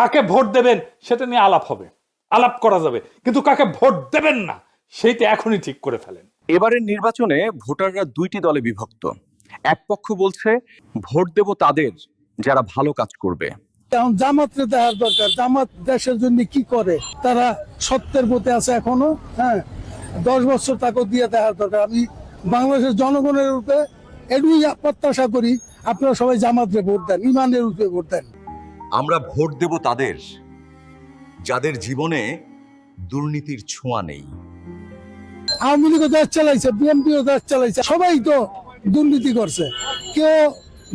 কাকে ভোট দেবেন সেটা নিয়ে আলাপ হবে আলাপ করা যাবে। কিন্তু কাকে ভোট দেবেন না সেইটা এখনই ঠিক করে ফেলেন। এবারের নির্বাচনে ভোটাররা দুইটি দলে বিভক্ত। এক পক্ষ বলছে ভোট দেব তাদের যারা ভালো কাজ করবে। এখন জামাতরে দেখার দরকার জামাত দেশের জন্য কি করে? তারা সত্যের পথে আছে এখনও হ্যাঁ? দশ বছর তাকে দিয়ে দেখার দরকার। আমি বাংলাদেশের জনগণের রূপে এটুই প্রত্যাশা করি আপনারা সবাই জামাতরে ভোট দেন ইমানের রূপে ভোট দেন। আমরা ভোট দেব তাদের যাদের জীবনে দুর্নীতির ছোঁয়া নেই। আওয়ামী লীগও দেশ চালাইছে বিএনপিও দেশ চালাইছে সবাই তো দুর্নীতি করছে। কেউ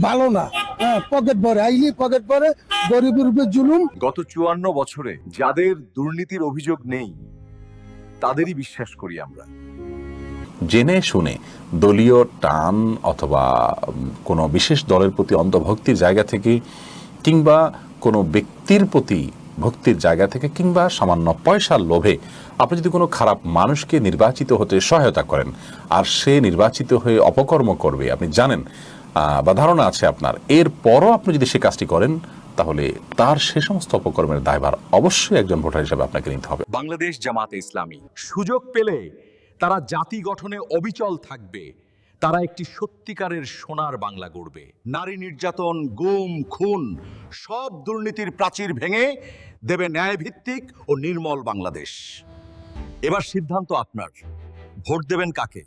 ভালো না হ্যাঁ পকেট ভরে আইলি পকেট ভরে গরিবের উপরে জুলুম। গত চুয়ান্ন বছরে যাদের দুর্নীতির অভিযোগ নেই তাদেরই বিশ্বাস করি আমরা। জেনে শুনে দলীয় টান অথবা কোনো বিশেষ দলের প্রতি অন্তর্ভক্তির জায়গা থেকে কিংবা কোনো ব্যক্তির প্রতি ভক্তির জায়গা থেকে কিংবা সামান্য পয়সার লোভে আপনি যদি কোনো খারাপ মানুষকে নির্বাচিত হতে সহায়তা করেন, আর সে নির্বাচিত হয়ে অপকর্ম করবে, আপনি জানেন বা ধারণা আছে আপনার এরপরও আপনি যদি সে কাজটি করেন, তাহলে তার সে সমস্ত অপকর্মের দায়ভার অবশ্যই একজন ভোটার হিসেবে আপনাকে নিতে হবে। বাংলাদেশ জামাতে ইসলামী, সুযোগ পেলে তারা জাতি গঠনে অবিচল থাকবে। তারা একটি সত্যিকারের সোনার বাংলা গড়বে। নারী নির্যাতন, গুম, খুন, সব দুর্নীতির প্রাচীর ভেঙে দেবে ন্যায়ভিত্তিক ও নির্মল বাংলাদেশ। এবার সিদ্ধান্ত আপনার। ভোট দেবেন কাকে?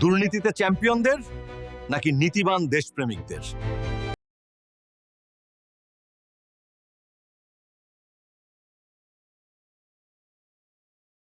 দুর্নীতিতে চ্যাম্পিয়নদের নাকি নীতিবান দেশপ্রেমিকদের?